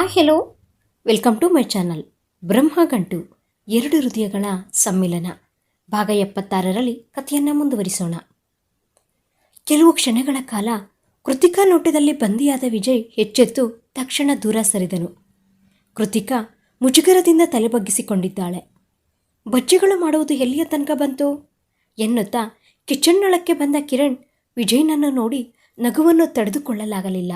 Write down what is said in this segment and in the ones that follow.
Hi hello welcome to my channel Brahmagantu, ಎರಡು ಹೃದಯಗಳ ಸಮ್ಮಿಲನ. ಭಾಗ ಎಪ್ಪತ್ತಾರರಲ್ಲಿ ಕಥೆಯನ್ನು ಮುಂದುವರಿಸೋಣ. ಕೆಲವು ಕ್ಷಣಗಳ ಕಾಲ ಕೃತಿಕಾ ನೋಟದಲ್ಲಿ ಬಂದಿಯಾದ ವಿಜಯ್ ಹೆಚ್ಚೆತ್ತು ತಕ್ಷಣ ದೂರ ಸರಿದನು. ಕೃತಿಕಾ ಮುಜುಗರದಿಂದ ತಲೆ ಬಗ್ಗಿಸಿಕೊಂಡಿದ್ದಾಳೆ ಬಜ್ಜಿಗಳು ಮಾಡುವುದು ಎಲ್ಲಿಯ ತನಕ ಬಂತು? ಎನ್ನುತ್ತಾ ಕಿಚನ್ನೊಳಕ್ಕೆ ಬಂದ ಕಿರಣ್ ವಿಜಯ್ನನ್ನು ನೋಡಿ ನಗುವನ್ನು ತಡೆದುಕೊಳ್ಳಲಾಗಲಿಲ್ಲ.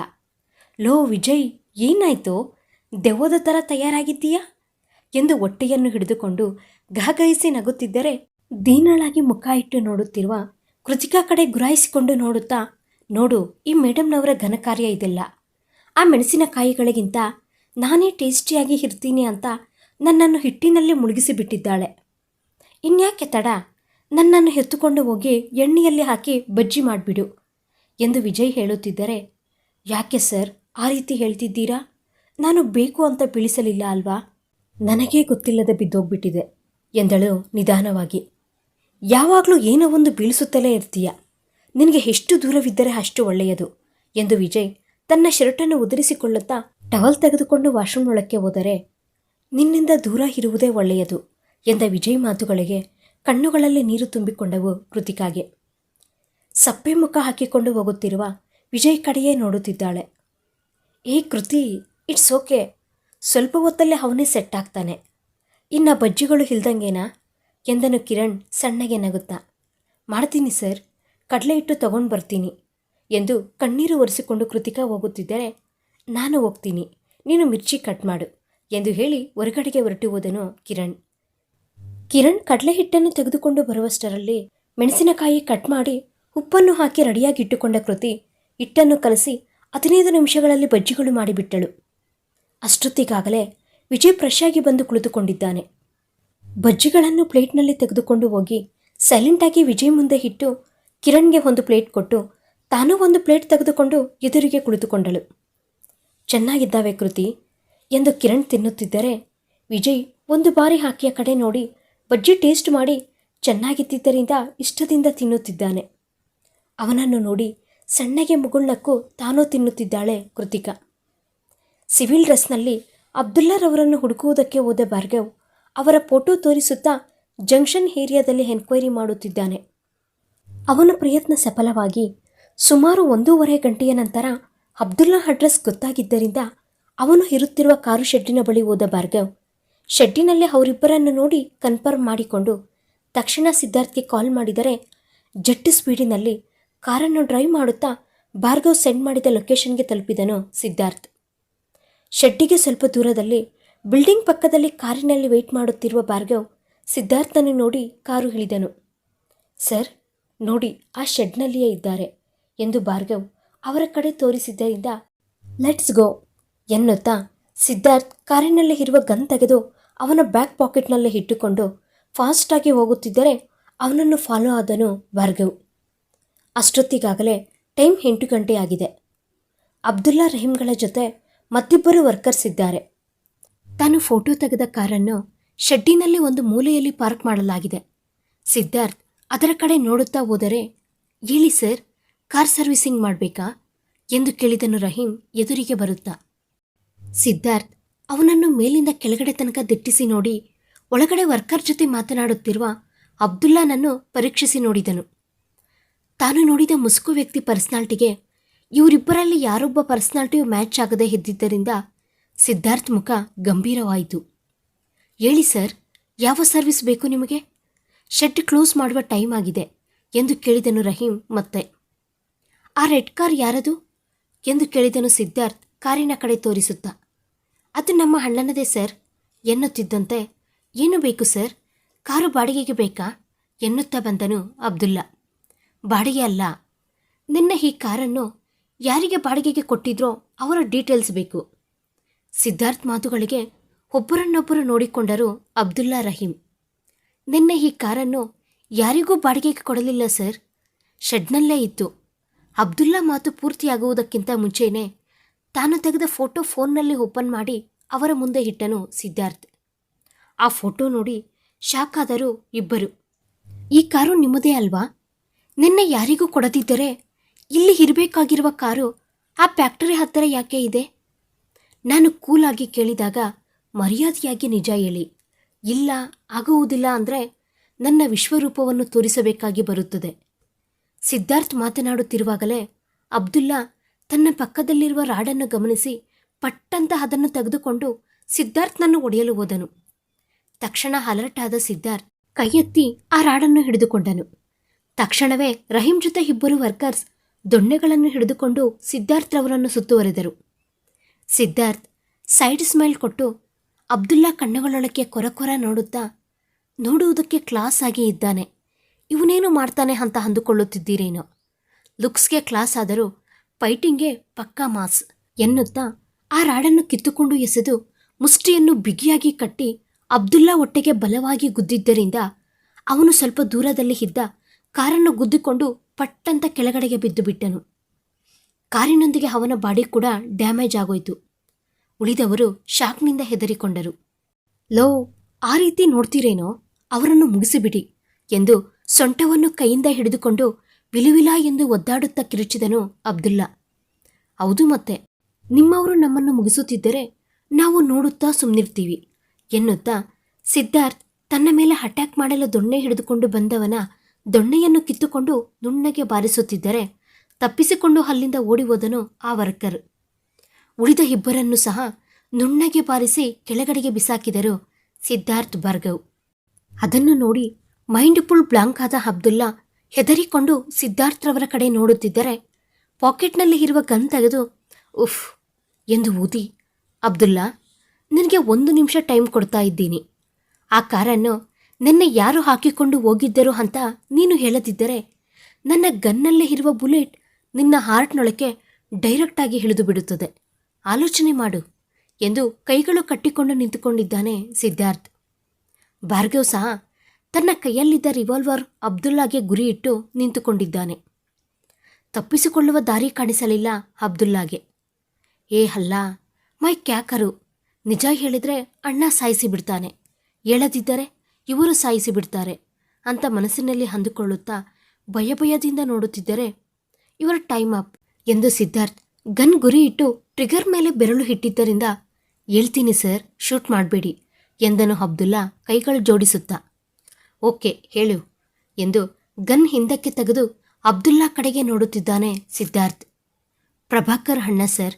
ಲೋ ವಿಜಯ್, ಏನಾಯ್ತು? ದೆವ್ವದ ಥರ ತಯಾರಾಗಿದ್ದೀಯಾ? ಎಂದು ಹೊಟ್ಟೆಯನ್ನು ಹಿಡಿದುಕೊಂಡು ಗಹಗಹಿಸಿ ನಗುತ್ತಿದ್ದರೆ ದೀನಳಾಗಿ ಮುಖ ಇಟ್ಟು ನೋಡುತ್ತಿರುವ ಕೃತಿಕಾ ಕಡೆ ಗುರಾಯಿಸಿಕೊಂಡು ನೋಡುತ್ತಾ, ನೋಡು, ಈ ಮೇಡಮ್ನವರ ಘನಕಾರ್ಯ ಇದೆಲ್ಲ. ಆ ಮೆಣಸಿನಕಾಯಿಗಳಿಗಿಂತ ನಾನೇ ಟೇಸ್ಟಿಯಾಗಿ ಇರ್ತೀನಿ ಅಂತ ನನ್ನನ್ನು ಹಿಟ್ಟಿನಲ್ಲಿ ಮುಳುಗಿಸಿಬಿಟ್ಟಿದ್ದಾಳೆ ಇನ್ಯಾಕೆ ತಡ? ನನ್ನನ್ನು ಎತ್ತುಕೊಂಡು ಹೋಗಿ ಎಣ್ಣೆಯಲ್ಲಿ ಹಾಕಿ ಬಜ್ಜಿ ಮಾಡಿಬಿಡು ಎಂದು ವಿಜಯ್ ಹೇಳುತ್ತಿದ್ದರೆ, ಯಾಕೆ ಸರ್ ಆ ರೀತಿ ಹೇಳ್ತಿದ್ದೀರಾ? ನಾನು ಬೇಕು ಅಂತ ಬೀಳಿಸಲಿಲ್ಲ ಅಲ್ವಾ? ನನಗೇ ಗೊತ್ತಿಲ್ಲದೆ ಬಿದ್ದೋಗ್ಬಿಟ್ಟಿದೆ, ಎಂದಳು ನಿಧಾನವಾಗಿ. ಯಾವಾಗಲೂ ಏನೋ ಒಂದು ಬೀಳಿಸುತ್ತಲೇ ಇರ್ತೀಯ. ನಿನಗೆ ಎಷ್ಟು ದೂರವಿದ್ದರೆ ಅಷ್ಟು ಒಳ್ಳೆಯದು, ಎಂದು ವಿಜಯ್ ತನ್ನ ಶರ್ಟನ್ನು ಉದುರಿಸಿಕೊಳ್ಳುತ್ತಾ ಟವಲ್ ತೆಗೆದುಕೊಂಡು ವಾಶ್ರೂಮ್ನೊಳಕ್ಕೆ ಹೋದರೆ, ನಿನ್ನಿಂದ ದೂರ ಇರುವುದೇ ಒಳ್ಳೆಯದು, ಎಂದ ವಿಜಯ್ ಮಾತುಗಳಿಗೆ ಕಣ್ಣುಗಳಲ್ಲಿ ನೀರು ತುಂಬಿಕೊಂಡವು ಕೃತಿಕಾಗೆ. ಸಪ್ಪೆ ಮುಖ ಹಾಕಿಕೊಂಡು ಹೋಗುತ್ತಿರುವ ವಿಜಯ್ ಕಡೆಯೇ ನೋಡುತ್ತಿದ್ದಾಳೆ. ಏ ಕೃತಿ ಇಟ್ಸ್ ಓಕೆ ಸ್ವಲ್ಪ ಹೊತ್ತಲ್ಲೇ ಅವನೇ ಸೆಟ್ ಆಗ್ತಾನೆ. ಇನ್ನು ಬಜ್ಜಿಗಳು ಇಲ್ದಂಗೇನಾ ಎಂದನು ಕಿರಣ್ ಸಣ್ಣಗೆ ನಗುತ್ತಾ. ಮಾಡ್ತೀನಿ ಸರ್. ಕಡಲೆ ಹಿಟ್ಟು ತಗೊಂಡು ಬರ್ತೀನಿ. ಎಂದು ಕಣ್ಣೀರು ಒರೆಸಿಕೊಂಡು ಕೃತಿಕಾ ಹೋಗುತ್ತಿದ್ದರೆ ನಾನು ಹೋಗ್ತೀನಿ. ನೀನು ಮಿರ್ಚಿ ಕಟ್ ಮಾಡು ಎಂದು ಹೇಳಿ ಹೊರಗಡೆಗೆ ಹೊರಟು ಹೋದನು ಕಿರಣ್. ಕಿರಣ್ ಕಡಲೆ ಹಿಟ್ಟನ್ನು ತೆಗೆದುಕೊಂಡು ಬರುವಷ್ಟರಲ್ಲಿ ಮೆಣಸಿನಕಾಯಿ ಕಟ್ ಮಾಡಿ ಉಪ್ಪನ್ನು ಹಾಕಿ ರೆಡಿಯಾಗಿ ಇಟ್ಟುಕೊಂಡ ಕೃತಿ ಹಿಟ್ಟನ್ನು ಕಲಸಿ ಹದಿನೈದು ನಿಮಿಷಗಳಲ್ಲಿ ಬಜ್ಜಿಗಳು ಮಾಡಿಬಿಟ್ಟಳು. ಅಷ್ಟೊತ್ತಿಗಾಗಲೇ ವಿಜಯ್ ಫ್ರೆಶ್ ಬಂದು ಕುಳಿತುಕೊಂಡಿದ್ದಾನೆ. ಬಜ್ಜಿಗಳನ್ನು ಪ್ಲೇಟ್ನಲ್ಲಿ ತೆಗೆದುಕೊಂಡು ಹೋಗಿ ಸೈಲೆಂಟಾಗಿ ವಿಜಯ್ ಮುಂದೆ ಇಟ್ಟು ಕಿರಣ್ಗೆ ಒಂದು ಪ್ಲೇಟ್ ಕೊಟ್ಟು ತಾನೂ ಒಂದು ಪ್ಲೇಟ್ ತೆಗೆದುಕೊಂಡು ಎದುರಿಗೆ ಕುಳಿತುಕೊಂಡಳು. ಚೆನ್ನಾಗಿದ್ದಾವೆ ಕೃತಿ ಎಂದು ಕಿರಣ್ ತಿನ್ನುತ್ತಿದ್ದರೆ ವಿಜಯ್ ಒಂದು ಬಾರಿ ಹಾಕಿಯ ಕಡೆ ನೋಡಿ ಬಜ್ಜಿ ಟೇಸ್ಟ್ ಮಾಡಿ ಚೆನ್ನಾಗಿದ್ದರಿಂದ ಇಷ್ಟದಿಂದ ತಿನ್ನುತ್ತಿದ್ದಾನೆ. ಅವನನ್ನು ನೋಡಿ ಸಣ್ಣಗೆ ಮುಗುಳ್ನಕ್ಕೂ ತಾನೂ ತಿನ್ನುತ್ತಿದ್ದಾಳೆ ಕೃತಿಕಾ. ಸಿವಿಲ್ ಡ್ರೆಸ್ನಲ್ಲಿ ಅಬ್ದುಲ್ಲಾರವರನ್ನು ಹುಡುಕುವುದಕ್ಕೆ ಹೋದ ಭಾರ್ಗವ್ ಅವರ ಫೋಟೋ ತೋರಿಸುತ್ತಾ ಜಂಕ್ಷನ್ ಏರಿಯಾದಲ್ಲಿ ಎನ್ಕ್ವೈರಿ ಮಾಡುತ್ತಿದ್ದಾನೆ. ಅವನ ಪ್ರಯತ್ನ ಸಫಲವಾಗಿ ಸುಮಾರು ಒಂದೂವರೆ ಗಂಟೆಯ ನಂತರ ಅಬ್ದುಲ್ಲಾ ಅಡ್ರೆಸ್ ಗೊತ್ತಾಗಿದ್ದರಿಂದ ಅವನು ಇರುತ್ತಿರುವ ಕಾರು ಶೆಡ್ಡಿನ ಬಳಿ ಹೋದ ಭಾರ್ಗವ್ ಶೆಡ್ಡಿನಲ್ಲೇ ಅವರಿಬ್ಬರನ್ನು ನೋಡಿ ಕನ್ಫರ್ಮ್ ಮಾಡಿಕೊಂಡು ತಕ್ಷಣ ಸಿದ್ಧಾರ್ಥ್ಗೆ ಕಾಲ್ ಮಾಡಿದರೆ ಜಟ್ಟು ಸ್ಪೀಡಿನಲ್ಲಿ ಕಾರನ್ನು ಡ್ರೈವ್ ಮಾಡುತ್ತಾ ಭಾರ್ಗವ್ ಸೆಂಡ್ ಮಾಡಿದ ಲೊಕೇಶನ್ಗೆ ತಲುಪಿದನು ಸಿದ್ಧಾರ್ಥ್. ಶೆಡ್ಡಿಗೆ ಸ್ವಲ್ಪ ದೂರದಲ್ಲಿ ಬಿಲ್ಡಿಂಗ್ ಪಕ್ಕದಲ್ಲಿ ಕಾರಿನಲ್ಲಿ ವೆಯ್ಟ್ ಮಾಡುತ್ತಿರುವ ಭಾರ್ಗವ್ ಸಿದ್ಧಾರ್ಥನನ್ನು ನೋಡಿ ಕಾರು ಇಳಿದನು. ಸರ್, ನೋಡಿ, ಆ ಶೆಡ್ನಲ್ಲಿಯೇ ಇದ್ದಾರೆ ಎಂದು ಭಾರ್ಗವ್ ಅವರ ಕಡೆ ತೋರಿಸಿದ್ದರಿಂದ, ಲೆಟ್ಸ್ ಗೋ ಎನ್ನುತ್ತಾ ಸಿದ್ಧಾರ್ಥ್ ಕಾರಿನಲ್ಲಿ ಇರುವ ಗನ್ ತೆಗೆದು ಅವನ ಬ್ಯಾಕ್ ಪಾಕೆಟ್ನಲ್ಲಿ ಇಟ್ಟುಕೊಂಡು ಫಾಸ್ಟಾಗಿ ಹೋಗುತ್ತಿದ್ದರೆ ಅವನನ್ನು ಫಾಲೋ ಆದನು ಭಾರ್ಗವ್. ಅಷ್ಟೊತ್ತಿಗಾಗಲೇ ಟೈಮ್ ಎಂಟು ಗಂಟೆ ಆಗಿದೆ. ಅಬ್ದುಲ್ಲಾ ರಹೀಮ್ಗಳ ಜೊತೆ ಮತ್ತಿಬ್ಬರು ವರ್ಕರ್ಸ್ ಇದ್ದಾರೆ. ತಾನು ಫೋಟೋ ತೆಗೆದ ಕಾರನ್ನು ಶೆಡ್ಡಿನಲ್ಲಿ ಒಂದು ಮೂಲೆಯಲ್ಲಿ ಪಾರ್ಕ್ ಮಾಡಲಾಗಿದೆ. ಸಿದ್ಧಾರ್ಥ್ ಅದರ ಕಡೆ ನೋಡುತ್ತಾ ಹೋದರೆ, ಹೇಳಿ ಸರ್, ಕಾರ್ ಸರ್ವಿಸಿಂಗ್ ಮಾಡಬೇಕಾ? ಎಂದು ಕೇಳಿದನು ರಹೀಂ ಎದುರಿಗೆ ಬರುತ್ತಾ. ಸಿದ್ಧಾರ್ಥ್ ಅವನನ್ನು ಮೇಲಿಂದ ಕೆಳಗಡೆ ತನಕ ದಿಟ್ಟಿಸಿ ನೋಡಿ, ಒಳಗಡೆ ವರ್ಕರ್ ಜೊತೆ ಮಾತನಾಡುತ್ತಿರುವ ಅಬ್ದುಲ್ಲಾನನ್ನು ಪರೀಕ್ಷಿಸಿ ನೋಡಿದನು. ತಾನು ನೋಡಿದ ಮುಸುಕು ವ್ಯಕ್ತಿ ಪರ್ಸ್ನಾಲ್ಟಿಗೆ ಇವರಿಬ್ಬರಲ್ಲಿ ಯಾರೊಬ್ಬ ಪರ್ಸನಾಲಿಟಿಯು ಮ್ಯಾಚ್ ಆಗದೆ ಇದ್ದಿದ್ದರಿಂದ ಸಿದ್ಧಾರ್ಥ್ ಮುಖ ಗಂಭೀರವಾಯಿತು. ಹೇಳಿ ಸರ್, ಯಾವ ಸರ್ವಿಸ್ ಬೇಕು ನಿಮಗೆ? ಶೆಡ್ ಕ್ಲೋಸ್ ಮಾಡುವ ಟೈಮ್ ಆಗಿದೆ, ಎಂದು ಕೇಳಿದನು ರಹೀಂ ಮತ್ತೆ. ಆ ರೆಡ್ ಕಾರ್ ಯಾರದು? ಎಂದು ಕೇಳಿದನು ಸಿದ್ಧಾರ್ಥ್ ಕಾರಿನ ಕಡೆ ತೋರಿಸುತ್ತಾ. ಅದು ನಮ್ಮ ಅಣ್ಣನದೇ ಸರ್, ಎನ್ನುತ್ತಿದ್ದಂತೆ. ಏನು ಬೇಕು ಸರ್? ಕಾರು ಬಾಡಿಗೆಗೆ ಬೇಕಾ? ಎನ್ನುತ್ತಾ ಬಂದನು ಅಬ್ದುಲ್ಲಾ. ಬಾಡಿಗೆ ಅಲ್ಲ. ನಿನ್ನ ಈ ಕಾರನ್ನು ಯಾರಿಗೆ ಬಾಡಿಗೆಗೆ ಕೊಟ್ಟಿದ್ರೋ ಅವರ ಡೀಟೇಲ್ಸ್ ಬೇಕು. ಸಿದ್ಧಾರ್ಥ್ ಮಾತುಗಳಿಗೆ ಒಬ್ಬರನ್ನೊಬ್ಬರು ನೋಡಿಕೊಂಡರು ಅಬ್ದುಲ್ಲಾ ರಹೀಂ. ನಿನ್ನೆ ಈ ಕಾರನ್ನು ಯಾರಿಗೂ ಬಾಡಿಗೆಗೆ ಕೊಡಲಿಲ್ಲ ಸರ್. ಶೆಡ್ನಲ್ಲೇ ಇತ್ತು. ಅಬ್ದುಲ್ಲಾ ಮಾತು ಪೂರ್ತಿಯಾಗುವುದಕ್ಕಿಂತ ಮುಂಚೆಯೇ ತಾನು ತೆಗೆದ ಫೋಟೋ ಫೋನ್ನಲ್ಲಿ ಓಪನ್ ಮಾಡಿ ಅವರ ಮುಂದೆ ಇಟ್ಟನು ಸಿದ್ಧಾರ್ಥ್. ಆ ಫೋಟೋ ನೋಡಿ ಶಾಕ್ ಇಬ್ಬರು. ಈ ಕಾರು ನಿಮ್ಮದೇ ಅಲ್ವಾ? ನಿನ್ನೆ ಯಾರಿಗೂ ಕೊಡದಿದ್ದರೆ ಇಲ್ಲಿ ಇರಬೇಕಾಗಿರುವ ಕಾರು ಆ ಫ್ಯಾಕ್ಟರಿ ಹತ್ತಿರ ಯಾಕೆ ಇದೆ? ನಾನು ಕೂಲಾಗಿ ಕೇಳಿದಾಗ, ಮರ್ಯಾದೆಯಾಗಿ ನಿಜ ಹೇಳಿ. ಇಲ್ಲ, ಆಗುವುದಿಲ್ಲ ಅಂದರೆ ನನ್ನ ವಿಶ್ವರೂಪವನ್ನು ತೋರಿಸಬೇಕಾಗಿ ಬರುತ್ತದೆ. ಸಿದ್ಧಾರ್ಥ್ ಮಾತನಾಡುತ್ತಿರುವಾಗಲೇ ಅಬ್ದುಲ್ಲಾ ತನ್ನ ಪಕ್ಕದಲ್ಲಿರುವ ರಾಡನ್ನು ಗಮನಿಸಿ ಪಟ್ಟಂತ ಅದನ್ನು ತೆಗೆದುಕೊಂಡು ಸಿದ್ಧಾರ್ಥ್ನನ್ನು ಒಡೆಯಲು ಹೋದನು. ತಕ್ಷಣ ಅಲರ್ಟ್ ಆದ ಸಿದ್ಧಾರ್ಥ್ ಕೈ ಎತ್ತಿ ಆ ರಾಡನ್ನು ಹಿಡಿದುಕೊಂಡನು. ತಕ್ಷಣವೇ ರಹೀಂ ಜೊತೆ ಇಬ್ಬರು ವರ್ಕರ್ಸ್ ದೊಣ್ಣೆಗಳನ್ನು ಹಿಡಿದುಕೊಂಡು ಸಿದ್ಧಾರ್ಥ್ರವರನ್ನು ಸುತ್ತುವರೆದರು. ಸಿದ್ಧಾರ್ಥ್ ಸೈಡ್ ಸ್ಮೈಲ್ ಕೊಟ್ಟು ಅಬ್ದುಲ್ಲಾ ಕಣ್ಣುಗಳೊಳಕ್ಕೆ ಕೊರಕೊರ ನೋಡುತ್ತಾ ನೋಡುವುದಕ್ಕೆ ಕ್ಲಾಸ್ ಆಗಿ ಇದ್ದಾನೆ. ಇವನೇನು ಮಾಡ್ತಾನೆ ಅಂತ ಅಂದುಕೊಳ್ಳುತ್ತಿದ್ದೀರೇನೋ. ಲುಕ್ಸ್ಗೆ ಕ್ಲಾಸ್ ಆದರೂ ಫೈಟಿಂಗ್ಗೆ ಪಕ್ಕಾ ಮಾಸ್ ಎನ್ನುತ್ತಾ ಆ ರಾಡನ್ನು ಕಿತ್ತುಕೊಂಡು ಎಸೆದು ಮುಷ್ಟಿಯನ್ನು ಬಿಗಿಯಾಗಿ ಕಟ್ಟಿ ಅಬ್ದುಲ್ಲಾ ಒಟ್ಟೆಗೆ ಬಲವಾಗಿ ಗುದ್ದಿದ್ದರಿಂದ ಅವನು ಸ್ವಲ್ಪ ದೂರದಲ್ಲಿ ಇದ್ದ ಕಾರನ್ನು ಗುದ್ದಿಕೊಂಡು ಪಟ್ಟಂತ ಕೆಳಗಡೆಗೆ ಬಿದ್ದು ಬಿಟ್ಟನು. ಕಾರಿನೊಂದಿಗೆ ಅವನ ಬಾಡಿ ಕೂಡ ಡ್ಯಾಮೇಜ್ ಆಗೋಯ್ತು. ಉಳಿದವರು ಶಾಕ್ನಿಂದ ಹೆದರಿಕೊಂಡರು. ಲೋ, ಆ ರೀತಿ ನೋಡ್ತೀರೇನೋ? ಅವರನ್ನು ಮುಗಿಸಿಬಿಡಿ ಎಂದು ಸೊಂಟವನ್ನು ಕೈಯಿಂದ ಹಿಡಿದುಕೊಂಡು ವಿಲುವಿಲ ಎಂದು ಒದ್ದಾಡುತ್ತಾ ಕಿರುಚಿದನು ಅಬ್ದುಲ್ಲಾ. ಹೌದು ಮತ್ತೆ, ನಿಮ್ಮವರು ನಮ್ಮನ್ನು ಮುಗಿಸುತ್ತಿದ್ದರೆ ನಾವು ನೋಡುತ್ತಾ ಸುಮ್ಮನಿರ್ತೀವಿ ಎನ್ನುತ್ತಾ ಸಿದ್ಧಾರ್ಥ್ ತನ್ನ ಮೇಲೆ ಅಟ್ಯಾಕ್ ಮಾಡಲು ದೊಣ್ಣೆ ಹಿಡಿದುಕೊಂಡು ಬಂದವನ ದೊಣ್ಣೆಯನ್ನು ಕಿತ್ತುಕೊಂಡು ನುಣ್ಣಗೆ ಬಾರಿಸುತ್ತಿದ್ದರೆ ತಪ್ಪಿಸಿಕೊಂಡು ಅಲ್ಲಿಂದ ಓಡಿ ಹೋದನು ಆ ವರ್ಕರ್. ಉಳಿದ ಇಬ್ಬರನ್ನು ಸಹ ನುಣ್ಣಗೆ ಬಾರಿಸಿ ಕೆಳಗಡೆಗೆ ಬಿಸಾಕಿದರು ಸಿದ್ಧಾರ್ಥ್ ಭಾರ್ಗವ್. ಅದನ್ನು ನೋಡಿ ಮೈಂಡ್ ಫುಲ್ ಬ್ಲಾಂಕ್ ಆದ ಅಬ್ದುಲ್ಲಾ ಹೆದರಿಕೊಂಡು ಸಿದ್ಧಾರ್ಥ್ರವರ ಕಡೆ ನೋಡುತ್ತಿದ್ದರೆ ಪಾಕೆಟ್ನಲ್ಲಿ ಇರುವ ಗನ್ ತೆಗೆದು ಉಫ್ ಎಂದು ಊದಿ, ಅಬ್ದುಲ್ಲಾ, ನಿನಗೆ ಒಂದು ನಿಮಿಷ ಟೈಮ್ ಕೊಡ್ತಾ ಇದ್ದೀನಿ. ಆ ಕಾರನ್ನು ನಿನ್ನೆ ಯಾರು ಹಾಕಿಕೊಂಡು ಹೋಗಿದ್ದರು ಅಂತ ನೀನು ಹೇಳದಿದ್ದರೆ ನನ್ನ ಗನ್ನಲ್ಲೇ ಇರುವ ಬುಲೆಟ್ ನಿನ್ನ ಹಾರ್ಟ್ನೊಳಕ್ಕೆ ಡೈರೆಕ್ಟಾಗಿ ಹಿಡಿದು ಬಿಡುತ್ತದೆ. ಆಲೋಚನೆ ಮಾಡು ಎಂದು ಕೈಗಳು ಕಟ್ಟಿಕೊಂಡು ನಿಂತುಕೊಂಡಿದ್ದಾನೆ ಸಿದ್ಧಾರ್ಥ್. ಭಾರ್ಗವ್ ಸಹ ತನ್ನ ಕೈಯಲ್ಲಿದ್ದ ರಿವಾಲ್ವರ್ ಅಬ್ದುಲ್ಲಾಗೆ ಗುರಿಯಿಟ್ಟು ನಿಂತುಕೊಂಡಿದ್ದಾನೆ. ತಪ್ಪಿಸಿಕೊಳ್ಳುವ ದಾರಿ ಕಾಣಿಸಲಿಲ್ಲ ಅಬ್ದುಲ್ಲಾಗೆ. ಏ ಹಲ್ಲ ಮೈ ಕ್ಯಾಕರು, ನಿಜ ಹೇಳಿದ್ರೆ ಅಣ್ಣ ಸಾಯಿಸಿ ಬಿಡ್ತಾನೆ ಹೇಳದಿದ್ದರೆ ಇವರು ಸಾಯಿಸಿ ಬಿಡ್ತಾರೆ ಅಂತ ಮನಸ್ಸಿನಲ್ಲಿ ಅಂದುಕೊಳ್ಳುತ್ತಾ ಭಯ ಭಯದಿಂದ ನೋಡುತ್ತಿದ್ದರೆ, ಇವರ ಟೈಮ್ ಅಪ್ ಎಂದು ಸಿದ್ಧಾರ್ಥ್ ಗನ್ ಗುರಿ ಇಟ್ಟು ಟ್ರಿಗರ್ ಮೇಲೆ ಬೆರಳು ಇಟ್ಟಿದ್ದರಿಂದ ಹೇಳ್ತೀನಿ ಸರ್ ಶೂಟ್ ಮಾಡಬೇಡಿ ಎಂದನು ಅಬ್ದುಲ್ಲಾ ಕೈಗಳು ಜೋಡಿಸುತ್ತಾ. ಓಕೆ, ಹೇಳು ಎಂದು ಗನ್ ಹಿಂದಕ್ಕೆ ತೆಗೆದು ಅಬ್ದುಲ್ಲಾ ಕಡೆಗೆ ನೋಡುತ್ತಿದ್ದಾನೆ ಸಿದ್ಧಾರ್ಥ್. ಪ್ರಭಾಕರ್ ಅಣ್ಣ ಸರ್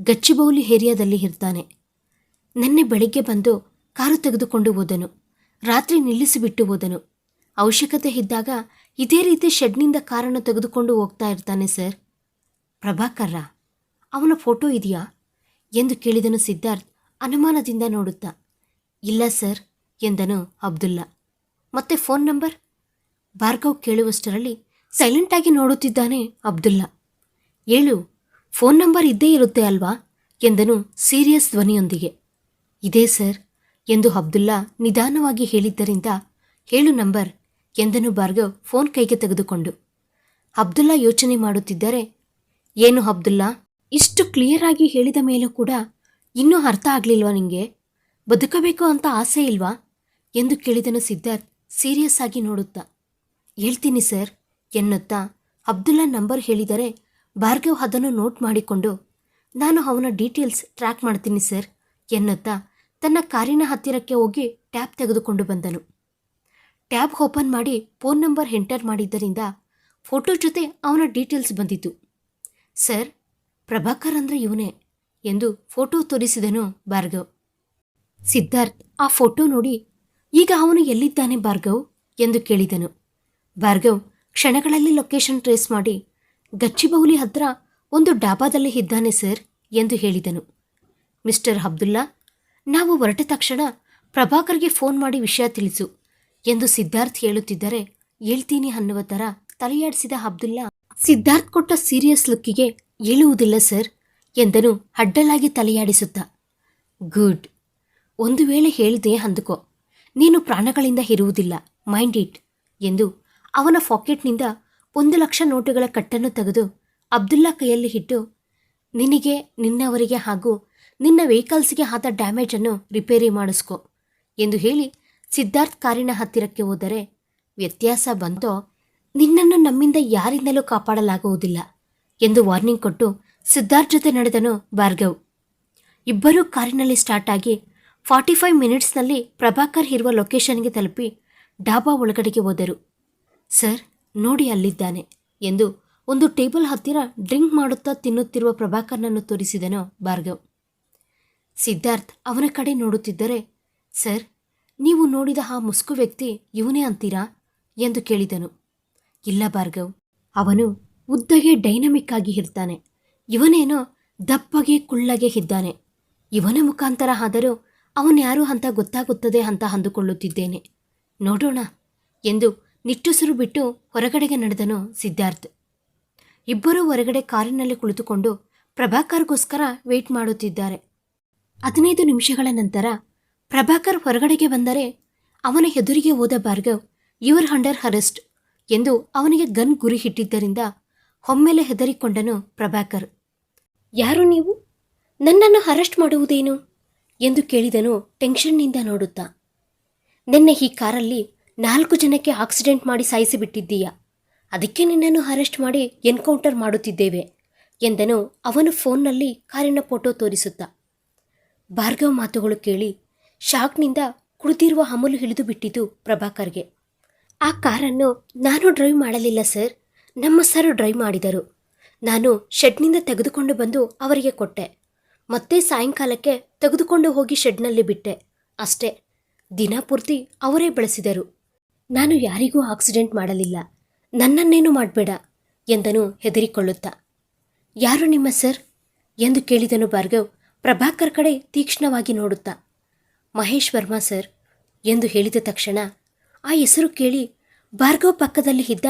ಗಚ್ಚಿಬೌಲಿ ಏರಿಯಾದಲ್ಲಿ ಇರ್ತಾನೆ. ನಿನ್ನೆ ಬೆಳಿಗ್ಗೆ ಬಂದು ಕಾರು ತೆಗೆದುಕೊಂಡು ಹೋದನು. ರಾತ್ರಿ ನಿಲ್ಲಿಸಿಬಿಟ್ಟು ಹೋದನು. ಅವಶ್ಯಕತೆ ಇದ್ದಾಗ ಇದೇ ರೀತಿ ಶೆಡ್ನಿಂದ ಕಾರನ್ನು ತೆಗೆದುಕೊಂಡು ಹೋಗ್ತಾ ಇರ್ತಾನೆ ಸರ್. ಪ್ರಭಾಕರ್ರ, ಅವನ ಫೋಟೋ ಇದೆಯಾ? ಎಂದು ಕೇಳಿದನು ಸಿದ್ಧಾರ್ಥ್ ಅನುಮಾನದಿಂದ ನೋಡುತ್ತಾ. ಇಲ್ಲ ಸರ್, ಎಂದನು ಅಬ್ದುಲ್ಲಾ. ಮತ್ತೆ ಫೋನ್ ನಂಬರ್? ಭಾರ್ಗವ್ ಕೇಳುವಷ್ಟರಲ್ಲಿ ಸೈಲೆಂಟಾಗಿ ನೋಡುತ್ತಿದ್ದಾನೆ ಅಬ್ದುಲ್ಲಾ. ಹೇಳು ಫೋನ್ ನಂಬರ್ ಇದ್ದೇ ಇರುತ್ತೆ ಅಲ್ವಾ? ಎಂದನು ಸೀರಿಯಸ್ ಧ್ವನಿಯೊಂದಿಗೆ. ಇದೇ ಸರ್ ಎಂದು ಅಬ್ದುಲ್ಲಾ ನಿಧಾನವಾಗಿ ಹೇಳಿದ್ದರಿಂದ, ಹೇಳು ನಂಬರ್ ಎಂದನು ಭಾರ್ಗವ್ ಫೋನ್ ಕೈಗೆ ತೆಗೆದುಕೊಂಡು. ಅಬ್ದುಲ್ಲಾ ಯೋಚನೆ ಮಾಡುತ್ತಿದ್ದರೆ, ಏನು ಅಬ್ದುಲ್ಲಾ, ಇಷ್ಟು ಕ್ಲಿಯರ್ ಆಗಿ ಹೇಳಿದ ಮೇಲೂ ಕೂಡ ಇನ್ನೂ ಅರ್ಥ ಆಗಲಿಲ್ವಾ ನಿಮಗೆ ಬದುಕಬೇಕು ಅಂತ ಆಸೆ ಇಲ್ವಾ? ಎಂದು ಕೇಳಿದನು ಸಿದ್ಧಾರ್ಥ್ ಸೀರಿಯಸ್ ಆಗಿ ನೋಡುತ್ತಾ. ಹೇಳ್ತೀನಿ ಸರ್ ಎನ್ನುತ್ತಾ ಅಬ್ದುಲ್ಲಾ ನಂಬರ್ ಹೇಳಿದರೆ ಭಾರ್ಗವ್ ಅದನ್ನು ನೋಟ್ ಮಾಡಿಕೊಂಡು, ನಾನು ಅವನ ಡೀಟೇಲ್ಸ್ ಟ್ರ್ಯಾಕ್ ಮಾಡ್ತೀನಿ ಸರ್ ಎನ್ನುತ್ತಾ ತನ್ನ ಕಾರಿನ ಹತ್ತಿರಕ್ಕೆ ಹೋಗಿ ಟ್ಯಾಬ್ ತೆಗೆದುಕೊಂಡು ಬಂದನು. ಟ್ಯಾಬ್ ಓಪನ್ ಮಾಡಿ ಫೋನ್ ನಂಬರ್ ಎಂಟರ್ ಮಾಡಿದ್ದರಿಂದ ಫೋಟೋ ಜೊತೆ ಅವನ ಡೀಟೇಲ್ಸ್ ಬಂದಿತು ಸರ್, ಪ್ರಭಾಕರ್ ಅಂದ್ರೆ ಇವನೇ ಎಂದು ಫೋಟೋ ತೋರಿಸಿದನು ಭಾರ್ಗವ್. ಸಿದ್ಧಾರ್ಥ್, ಆ ಫೋಟೋ ನೋಡಿ ಈಗ ಅವನು ಎಲ್ಲಿದ್ದಾನೆ ಭಾರ್ಗವ್? ಎಂದು ಕೇಳಿದನು. ಭಾರ್ಗವ್ ಕ್ಷಣಗಳಲ್ಲಿ ಲೊಕೇಶನ್ ಟ್ರೇಸ್ ಮಾಡಿ, ಗಚ್ಚಿಬೌಲಿ ಹತ್ರ ಒಂದು ಡಾಬಾದಲ್ಲಿ ಇದ್ದಾನೆ ಸರ್ ಎಂದು ಹೇಳಿದನು. ಮಿಸ್ಟರ್ ಅಬ್ದುಲ್ಲಾ ನಾವು ಹೊರಟ ತಕ್ಷಣ ಪ್ರಭಾಕರ್ಗೆ ಫೋನ್ ಮಾಡಿ ವಿಷಯ ತಿಳಿಸು ಎಂದು ಸಿದ್ಧಾರ್ಥ್ ಹೇಳುತ್ತಿದ್ದರೆ, ಹೇಳ್ತೀನಿ ಅನ್ನುವ ಥರ ತಲೆಯಾಡಿಸಿದ ಅಬ್ದುಲ್ಲಾ, ಸಿದ್ಧಾರ್ಥ್ ಕೊಟ್ಟ ಸೀರಿಯಸ್ ಲುಕ್ಕಿಗೆ ಹೇಳುವುದಿಲ್ಲ ಸರ್ ಎಂದನು ಅಡ್ಡಲಾಗಿ ತಲೆಯಾಡಿಸುತ್ತಾ. ಗುಡ್. ಒಂದು ವೇಳೆ ಹೇಳಿದೆ ಅಂದುಕೋ. ನೀನು ಪ್ರಾಣಗಳಿಂದ ಇರುವುದಿಲ್ಲ ಮೈಂಡ್ ಇಟ್ ಎಂದು ಅವನ ಫಾಕೆಟ್ನಿಂದ ಒಂದು ಲಕ್ಷ ನೋಟುಗಳ ಕಟ್ಟನ್ನು ತೆಗೆದು ಅಬ್ದುಲ್ಲಾ ಕೈಯಲ್ಲಿ ಇಟ್ಟು, ನಿನಗೆ, ನಿನ್ನವರಿಗೆ ಹಾಗೂ ನಿನ್ನ ವೆಹಿಕಲ್ಸ್ಗೆ ಆದ ಡ್ಯಾಮೇಜನ್ನು ರಿಪೇರಿ ಮಾಡಿಸ್ಕೊ ಎಂದು ಹೇಳಿ ಸಿದ್ಧಾರ್ಥ್ ಕಾರಿನ ಹತ್ತಿರಕ್ಕೆ ಹೋದರೆ ವ್ಯತ್ಯಾಸ ಬಂತೋ ನಿನ್ನನ್ನು ನಮ್ಮಿಂದ ಯಾರಿಂದಲೂ ಕಾಪಾಡಲಾಗುವುದಿಲ್ಲ ಎಂದು ವಾರ್ನಿಂಗ್ ಕೊಟ್ಟು ಸಿದ್ಧಾರ್ಥ್ ಜೊತೆ ನಡೆದನು ಭಾರ್ಗವ್. ಇಬ್ಬರೂ ಕಾರಿನಲ್ಲಿ ಸ್ಟಾರ್ಟ್ ಆಗಿ ಫಾರ್ಟಿ ಫೈವ್ ಮಿನಿಟ್ಸ್ನಲ್ಲಿ ಪ್ರಭಾಕರ್ ಇರುವ ಲೊಕೇಶನ್ಗೆ ತಲುಪಿ ಡಾಬಾ ಒಳಗಡೆಗೆ ಹೋದರು. ಸರ್, ನೋಡಿ ಅಲ್ಲಿದ್ದಾನೆ ಎಂದು ಒಂದು ಟೇಬಲ್ ಹತ್ತಿರ ಡ್ರಿಂಕ್ ಮಾಡುತ್ತಾ ತಿನ್ನುತ್ತಿರುವ ಪ್ರಭಾಕರ್ನನ್ನು ತೋರಿಸಿದನು ಭಾರ್ಗವ್. ಸಿದ್ಧಾರ್ಥ್ ಅವನ ಕಡೆ ನೋಡುತ್ತಿದ್ದರೆ, ಸರ್, ನೀವು ನೋಡಿದ ಆ ಮುಸ್ಕು ವ್ಯಕ್ತಿ ಇವನೇ ಅಂತೀರಾ? ಎಂದು ಕೇಳಿದನು. ಇಲ್ಲ ಭಾರ್ಗವ್, ಅವನು ಉದ್ದಗೆ ಡೈನಮಿಕ್ ಆಗಿ ಇರ್ತಾನೆ. ಇವನೇನೋ ದಪ್ಪಗೆ ಕುಳ್ಳಗೆ ಇದ್ದಾನೆ. ಇವನ ಮುಖಾಂತರ ಆದರೂ ಅವನ್ಯಾರು ಅಂತ ಗೊತ್ತಾಗುತ್ತದೆ ಅಂತ ಅಂದುಕೊಳ್ಳುತ್ತಿದ್ದೇನೆ. ನೋಡೋಣ, ಎಂದು ನಿಟ್ಟುಸಿರು ಬಿಟ್ಟು ಹೊರಗಡೆಗೆ ನಡೆದನು ಸಿದ್ಧಾರ್ಥ್. ಇಬ್ಬರೂ ಹೊರಗಡೆ ಕಾರಿನಲ್ಲಿ ಕುಳಿತುಕೊಂಡು ಪ್ರಭಾಕರ್ಗೋಸ್ಕರ ವೇಟ್ ಮಾಡುತ್ತಿದ್ದಾರೆ. ಹದಿನೈದು ನಿಮಿಷಗಳ ನಂತರ ಪ್ರಭಾಕರ್ ಹೊರಗಡೆಗೆ ಬಂದರೆ ಅವನ ಎದುರಿಗೆ ಹೋದ ಭಾರ್ಗವ್ ಯುವರ್ ಅಂಡರ್ ಅರೆಸ್ಟ್ ಎಂದು ಅವನಿಗೆ ಗನ್ ಗುರಿ ಇಟ್ಟಿದ್ದರಿಂದ ಒಮ್ಮೆಲೆ ಹೆದರಿಕೊಂಡನು ಪ್ರಭಾಕರ್. ಯಾರು ನೀವು? ನನ್ನನ್ನು ಅರೆಸ್ಟ್ ಮಾಡುವುದೇನು? ಎಂದು ಕೇಳಿದನು ಟೆನ್ಷನ್ನಿಂದ ನೋಡುತ್ತಾ. ನಿನ್ನೆ ಈ ಕಾರಲ್ಲಿ ನಾಲ್ಕು ಜನಕ್ಕೆ ಆಕ್ಸಿಡೆಂಟ್ ಮಾಡಿ ಸಾಯಿಸಿಬಿಟ್ಟಿದ್ದೀಯ? ಅದಕ್ಕೆ ನಿನ್ನನ್ನು ಅರೆಸ್ಟ್ ಮಾಡಿ ಎನ್ಕೌಂಟರ್ ಮಾಡುತ್ತಿದ್ದೇವೆ, ಎಂದನು ಅವನು ಫೋನ್ನಲ್ಲಿ ಕಾರಿನ ಫೋಟೋ ತೋರಿಸುತ್ತಾ. ಭಾರ್ಗವ್ ಮಾತುಗಳು ಕೇಳಿ ಶಾಕ್ನಿಂದ ಕುಳಿತಿರುವ ಅಮಲು ಹಿಡಿದು ಬಿಟ್ಟಿತು ಪ್ರಭಾಕರ್ಗೆ. ಆ ಕಾರನ್ನು ನಾನು ಡ್ರೈವ್ ಮಾಡಲಿಲ್ಲ ಸರ್. ನಮ್ಮ ಸರ್ ಡ್ರೈವ್ ಮಾಡಿದರು. ನಾನು ಶೆಡ್ನಿಂದ ತೆಗೆದುಕೊಂಡು ಬಂದು ಅವರಿಗೆ ಕೊಟ್ಟೆ. ಮತ್ತೆ ಸಾಯಂಕಾಲಕ್ಕೆ ತೆಗೆದುಕೊಂಡು ಹೋಗಿ ಶೆಡ್ನಲ್ಲಿ ಬಿಟ್ಟೆ. ಅಷ್ಟೇ. ದಿನ ಪೂರ್ತಿ ಅವರೇ ಬಳಸಿದರು. ನಾನು ಯಾರಿಗೂ ಆಕ್ಸಿಡೆಂಟ್ ಮಾಡಲಿಲ್ಲ. ನನ್ನನ್ನೇನು ಮಾಡಬೇಡ ಎಂದನು ಹೆದರಿಕೊಳ್ಳುತ್ತಾ. ಯಾರು ನಿಮ್ಮ ಸರ್? ಎಂದು ಕೇಳಿದನು ಭಾರ್ಗವ್ ಪ್ರಭಾಕರ್ ಕಡೆ ತೀಕ್ಷ್ಣವಾಗಿ ನೋಡುತ್ತಾ. ಮಹೇಶ್ ವರ್ಮಾ ಸರ್, ಎಂದು ಹೇಳಿದ ತಕ್ಷಣ ಆ ಹೆಸರು ಕೇಳಿ ಭಾರ್ಗವ್ ಪಕ್ಕದಲ್ಲಿ ಇದ್ದ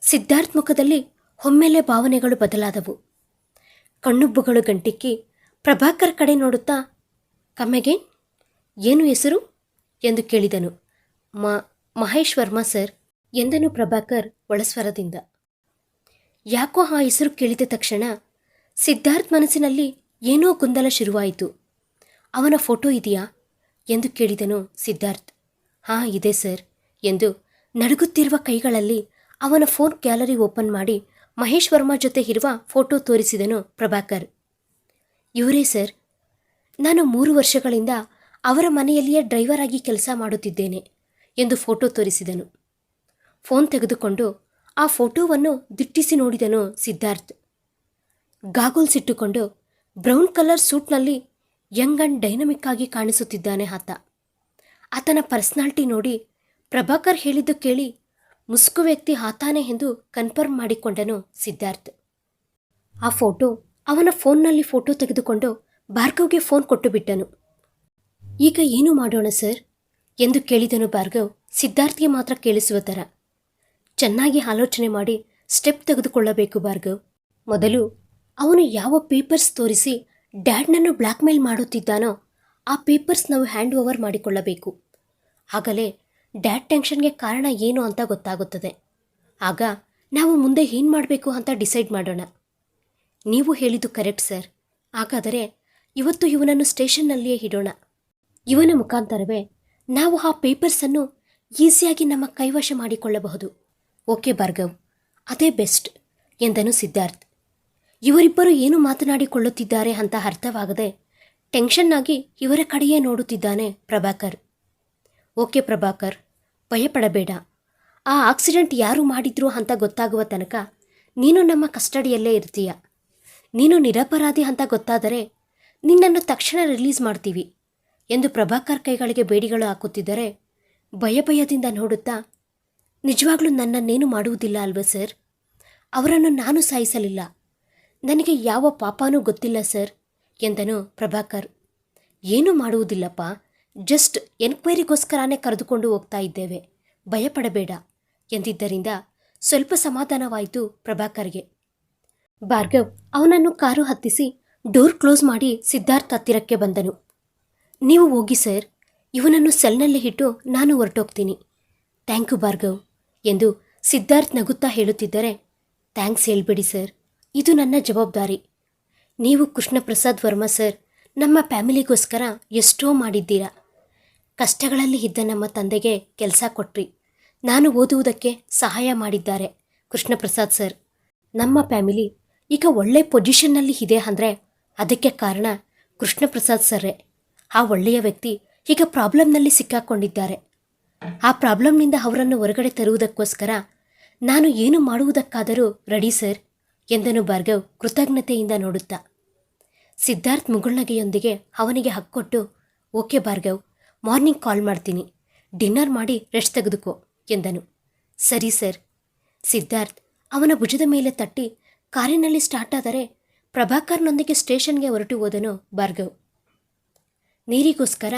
ಸಿದ್ಧಾರ್ಥ್ ಮುಖದಲ್ಲಿ ಒಮ್ಮೆಲೆ ಭಾವನೆಗಳು ಬದಲಾದವು. ಕಣ್ಣುಬ್ಬುಗಳು ಗಂಟಿಕ್ಕಿ ಪ್ರಭಾಕರ್ ಕಡೆ ನೋಡುತ್ತಾ ಕಮ್ಮೆಗೇನ್ ಏನು ಹೆಸರು? ಎಂದು ಕೇಳಿದನು. ಮ, ಮಹೇಶ್ ವರ್ಮಾ ಸರ್, ಎಂದನು ಪ್ರಭಾಕರ್ ಒಳಸ್ವರದಿಂದ. ಯಾಕೋ ಆ ಹೆಸರು ಕೇಳಿದ ತಕ್ಷಣ ಸಿದ್ಧಾರ್ಥ್ ಮನಸ್ಸಿನಲ್ಲಿ ಏನೋ ಗೊಂದಲ ಶುರುವಾಯಿತು. ಅವನ ಫೋಟೋ ಇದೆಯಾ? ಎಂದು ಕೇಳಿದನು ಸಿದ್ಧಾರ್ಥ್. ಹಾಂ, ಇದೆ ಸರ್ ಎಂದು ನಡುಗುತ್ತಿರುವ ಕೈಗಳಲ್ಲಿ ಅವನ ಫೋನ್ ಗ್ಯಾಲರಿ ಓಪನ್ ಮಾಡಿ ಮಹೇಶ್ ವರ್ಮಾ ಜೊತೆ ಇರುವ ಫೋಟೋ ತೋರಿಸಿದನು ಪ್ರಭಾಕರ್. ಇವರೇ ಸರ್, ನಾನು ಮೂರು ವರ್ಷಗಳಿಂದ ಅವರ ಮನೆಯಲ್ಲಿಯೇ ಡ್ರೈವರ್ ಆಗಿ ಕೆಲಸ ಮಾಡುತ್ತಿದ್ದೇನೆ ಎಂದು ಫೋಟೋ ತೋರಿಸಿದನು. ಫೋನ್ ತೆಗೆದುಕೊಂಡು ಆ ಫೋಟೋವನ್ನು ದಿಟ್ಟಿಸಿ ನೋಡಿದನು ಸಿದ್ಧಾರ್ಥ್. ಗಾಗುಲ್ಸ್ ಇಟ್ಟುಕೊಂಡು ಬ್ರೌನ್ ಕಲರ್ ಸೂಟ್ನಲ್ಲಿ ಯಂಗ್ ಅಂಡ್ ಡೈನಮಿಕ್ ಆಗಿ ಕಾಣಿಸುತ್ತಿದ್ದಾನೆ ಆತ. ಆತನ ಪರ್ಸ್ನಾಲಿಟಿ ನೋಡಿ ಪ್ರಭಾಕರ್ ಹೇಳಿದ್ದು ಕೇಳಿ ಮುಸ್ಕು ವ್ಯಕ್ತಿ ಆತಾನೆ ಎಂದು ಕನ್ಫರ್ಮ್ ಮಾಡಿಕೊಂಡನು ಸಿದ್ಧಾರ್ಥ್. ಆ ಫೋಟೋ ಅವನ ಫೋನ್ನಲ್ಲಿ ಫೋಟೋ ತೆಗೆದುಕೊಂಡು ಭಾರ್ಗವ್ಗೆ ಫೋನ್ ಕೊಟ್ಟು ಬಿಟ್ಟನು. ಈಗ ಏನು ಮಾಡೋಣ ಸರ್? ಎಂದು ಕೇಳಿದನು ಭಾರ್ಗವ್ ಸಿದ್ಧಾರ್ಥ್ಗೆ ಮಾತ್ರ ಕೇಳಿಸುವ ಥರ. ಚೆನ್ನಾಗಿ ಆಲೋಚನೆ ಮಾಡಿ ಸ್ಟೆಪ್ ತೆಗೆದುಕೊಳ್ಳಬೇಕು ಭಾರ್ಗವ್. ಮೊದಲು ಅವನು ಯಾವ ಪೇಪರ್ಸ್ ತೋರಿಸಿ ಡ್ಯಾಡ್ನನ್ನು ಬ್ಲ್ಯಾಕ್ಮೇಲ್ ಮಾಡುತ್ತಿದ್ದಾನೋ ಆ ಪೇಪರ್ಸ್ ನಾವು ಹ್ಯಾಂಡ್ ಓವರ್ ಮಾಡಿಕೊಳ್ಳಬೇಕು. ಆಗಲೇ ಡ್ಯಾಡ್ ಟೆನ್ಷನ್ಗೆ ಕಾರಣ ಏನು ಅಂತ ಗೊತ್ತಾಗುತ್ತದೆ. ಆಗ ನಾವು ಮುಂದೆ ಏನು ಮಾಡಬೇಕು ಅಂತ ಡಿಸೈಡ್ ಮಾಡೋಣ. ನೀವು ಹೇಳಿದ್ದು ಕರೆಕ್ಟ್ ಸರ್. ಹಾಗಾದರೆ ಇವತ್ತು ಇವನನ್ನು ಸ್ಟೇಷನ್ನಲ್ಲಿಯೇ ಇಡೋಣ. ಇವನ ಮುಖಾಂತರವೇ ನಾವು ಆ ಪೇಪರ್ಸನ್ನು ಈಸಿಯಾಗಿ ನಮ್ಮ ಕೈವಶ ಮಾಡಿಕೊಳ್ಳಬಹುದು. ಓಕೆ ಭಾರ್ಗವ್, ಅದೇ ಬೆಸ್ಟ್ ಎಂದನು ಸಿದ್ಧಾರ್ಥ್. ಇವರಿಬ್ಬರು ಏನು ಮಾತನಾಡಿಕೊಳ್ಳುತ್ತಿದ್ದಾರೆ ಅಂತ ಅರ್ಥವಾಗದೆ ಟೆನ್ಷನ್ ಆಗಿ ಇವರ ಕಡೆಯೇ ನೋಡುತ್ತಿದ್ದಾನೆ ಪ್ರಭಾಕರ್. ಓಕೆ ಪ್ರಭಾಕರ್ ಭಯಪಡಬೇಡ ಆ ಆಕ್ಸಿಡೆಂಟ್ ಯಾರು ಮಾಡಿದ್ರು ಅಂತ ಗೊತ್ತಾಗುವ ತನಕ ನೀನು ನಮ್ಮ ಕಸ್ಟಡಿಯಲ್ಲೇ ಇರ್ತೀಯ. ನೀನು ನಿರಪರಾಧಿ ಅಂತ ಗೊತ್ತಾದರೆ ನಿನ್ನನ್ನು ತಕ್ಷಣ ರಿಲೀಸ್ ಮಾಡ್ತೀವಿ ಎಂದು ಪ್ರಭಾಕರ್ ಕೈಗಳಿಗೆ ಬೇಡಿಗಳು ಹಾಕುತ್ತಿದ್ದರೆ ಭಯ ಭಯದಿಂದ ನೋಡುತ್ತಾ, ನಿಜವಾಗ್ಲೂ ನನ್ನನ್ನೇನು ಮಾಡುವುದಿಲ್ಲ ಅಲ್ವ ಸರ್? ಅವರನ್ನು ನಾನು ಸಾಯಿಸಲಿಲ್ಲ. ನನಗೆ ಯಾವ ಪಾಪನೂ ಗೊತ್ತಿಲ್ಲ, ಸರ್, ಎಂದನು ಪ್ರಭಾಕರ್. ಏನೂ ಮಾಡುವುದಿಲ್ಲಪ್ಪ. ಜಸ್ಟ್ ಎನ್ಕ್ವೈರಿಗೋಸ್ಕರನೇ ಕರೆದುಕೊಂಡು ಹೋಗ್ತಾ ಇದ್ದೇವೆ. ಭಯಪಡಬೇಡ, ಎಂದಿದ್ದರಿಂದ ಸ್ವಲ್ಪ ಸಮಾಧಾನವಾಯಿತು ಪ್ರಭಾಕರ್ಗೆ. ಭಾರ್ಗವ್ ಅವನನ್ನು ಕಾರು ಹತ್ತಿಸಿ ಡೋರ್ ಕ್ಲೋಸ್ ಮಾಡಿ ಸಿದ್ಧಾರ್ಥ್ ಹತ್ತಿರಕ್ಕೆ ಬಂದನು. ನೀವು ಹೋಗಿ, ಸರ್. ಇವನನ್ನು ಸೆಲ್ನಲ್ಲಿ ಇಟ್ಟು ನಾನು ಹೊರಟೋಗ್ತೀನಿ. ಥ್ಯಾಂಕ್ ಯು, ಭಾರ್ಗವ್, ಎಂದು ಸಿದ್ಧಾರ್ಥ್ ನಗುತ್ತಾ ಹೇಳುತ್ತಿದ್ದರೆ, ಥ್ಯಾಂಕ್ಸ್ ಹೇಳ್ಬೇಡಿ, ಸರ್. ಇದು ನನ್ನ ಜವಾಬ್ದಾರಿ. ನೀವು ಕೃಷ್ಣಪ್ರಸಾದ್ ವರ್ಮಾ ಸರ್, ನಮ್ಮ ಫ್ಯಾಮಿಲಿಗೋಸ್ಕರ ಎಷ್ಟೋ ಮಾಡಿದ್ದೀರಾ. ಕಷ್ಟಗಳಲ್ಲಿ ಇದ್ದ ನಮ್ಮ ತಂದೆಗೆ ಕೆಲಸ ಕೊಟ್ರಿ. ನಾನು ಓದುವುದಕ್ಕೆ ಸಹಾಯ ಮಾಡಿದ್ದಾರೆ ಕೃಷ್ಣಪ್ರಸಾದ್ ಸರ್. ನಮ್ಮ ಫ್ಯಾಮಿಲಿ ಈಗ ಒಳ್ಳೆ ಪೊಸಿಷನ್ನಲ್ಲಿ ಇದೆ ಅಂದರೆ ಅದಕ್ಕೆ ಕಾರಣ ಕೃಷ್ಣಪ್ರಸಾದ್ ಸರ್ರೇ. ಆ ಒಳ್ಳೆಯ ವ್ಯಕ್ತಿ ಈಗ ಪ್ರಾಬ್ಲಮ್ನಲ್ಲಿ ಸಿಕ್ಕಾಕೊಂಡಿದ್ದಾರೆ. ಆ ಪ್ರಾಬ್ಲಮ್ನಿಂದ ಅವರನ್ನು ಹೊರಗಡೆ ತರುವುದಕ್ಕೋಸ್ಕರ ನಾನು ಏನು ಮಾಡುವುದಕ್ಕಾದರೂ ರೆಡಿ ಸರ್. ಎಂದನು ಭಾರ್ಗವ್ ಕೃತಜ್ಞತೆಯಿಂದ ನೋಡುತ್ತಾ. ಸಿದ್ಧಾರ್ಥ್ ಮುಗುಳ್ನಗೆಯೊಂದಿಗೆ ಅವನಿಗೆ ಹಕ್ಕೊಟ್ಟು ಓಕೆ ಭಾರ್ಗವ್, ಮಾರ್ನಿಂಗ್ ಕಾಲ್ ಮಾಡ್ತೀನಿ. ಡಿನ್ನರ್ ಮಾಡಿ ರೆಸ್ಟ್ ತೆಗೆದುಕೋ, ಎಂದನು. ಸರಿ ಸರ್. ಸಿದ್ಧಾರ್ಥ್ ಅವನ ಭುಜದ ಮೇಲೆ ತಟ್ಟಿ ಕಾರಿನಲ್ಲಿ ಸ್ಟಾರ್ಟ್ ಆದರೆ ಪ್ರಭಾಕರ್ನೊಂದಿಗೆ ಸ್ಟೇಷನ್ಗೆ ಹೊರಟು ಹೋದನು ಭಾರ್ಗವ್. ನೀರಿಗೋಸ್ಕರ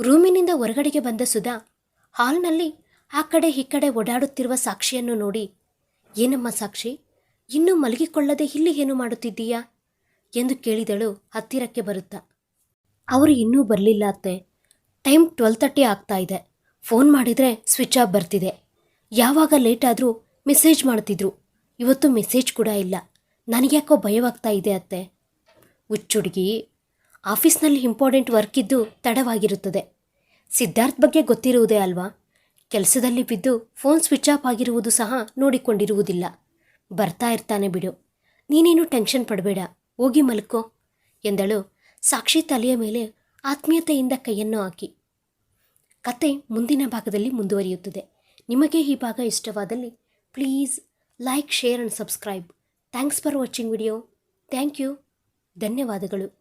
ರೂಮಿನಿಂದ ಹೊರಗಡೆಗೆ ಬಂದ ಸುಧಾ ಹಾಲ್ನಲ್ಲಿ ಆ ಕಡೆ ಈ ಕಡೆ ಓಡಾಡುತ್ತಿರುವ ಸಾಕ್ಷಿಯನ್ನು ನೋಡಿ, ಏನಮ್ಮ ಸಾಕ್ಷಿ? ಇನ್ನೂ ಮಲಗಿಕೊಳ್ಳದೆ ಇಲ್ಲಿ ಏನು ಮಾಡುತ್ತಿದ್ದೀಯಾ? ಎಂದು ಕೇಳಿದಳು ಹತ್ತಿರಕ್ಕೆ ಬರುತ್ತಾ. ಅವರು ಇನ್ನೂ ಬರಲಿಲ್ಲ ಅತ್ತೆ. ಟೈಮ್ ಟ್ವೆಲ್ ತರ್ಟಿ ಆಗ್ತಾ ಇದೆ. ಫೋನ್ ಮಾಡಿದರೆ ಸ್ವಿಚ್ ಆಫ್ ಬರ್ತಿದೆ. ಯಾವಾಗ ಲೇಟ್ ಆದರೂ ಮೆಸೇಜ್ ಮಾಡ್ತಿದ್ರು. ಇವತ್ತು ಮೆಸೇಜ್ ಕೂಡ ಇಲ್ಲ. ನನಗ್ಯಾಕೋ ಭಯವಾಗ್ತಾ ಇದೆ ಅತ್ತೆ. ಹುಚ್ಚುಡುಗಿ, ಆಫೀಸ್ನಲ್ಲಿ ಇಂಪಾರ್ಟೆಂಟ್ ವರ್ಕ್ ಇದ್ದು ತಡವಾಗಿರುತ್ತದೆ. ಸಿದ್ಧಾರ್ಥ್ ಬಗ್ಗೆ ಗೊತ್ತಿರುವುದೇ ಅಲ್ವಾ? ಕೆಲಸದಲ್ಲಿ ಬಿದ್ದು ಫೋನ್ ಸ್ವಿಚ್ ಆಫ್ ಆಗಿರುವುದು ಸಹ ನೋಡಿಕೊಂಡಿರುವುದಿಲ್ಲ. ಬರ್ತಾ ಇರ್ತಾನೆ ಬಿಡು. ನೀನೇನು ಟೆನ್ಷನ್ ಪಡಬೇಡ. ಹೋಗಿ ಮಲ್ಕೋ ಎಂದಳು. ಸಾಕ್ಷಿ ತಲೆಯ ಮೇಲೆ ಆತ್ಮೀಯತೆಯಿಂದ ಕೈಯನ್ನು ಹಾಕಿ. ಕತೆ ಮುಂದಿನ ಭಾಗದಲ್ಲಿ ಮುಂದುವರಿಯುತ್ತದೆ. ನಿಮಗೆ ಈ ಭಾಗ ಇಷ್ಟವಾದಲ್ಲಿ please like, share and subscribe. Thanks for watching video. Thank you. ಧನ್ಯವಾದಗಳು.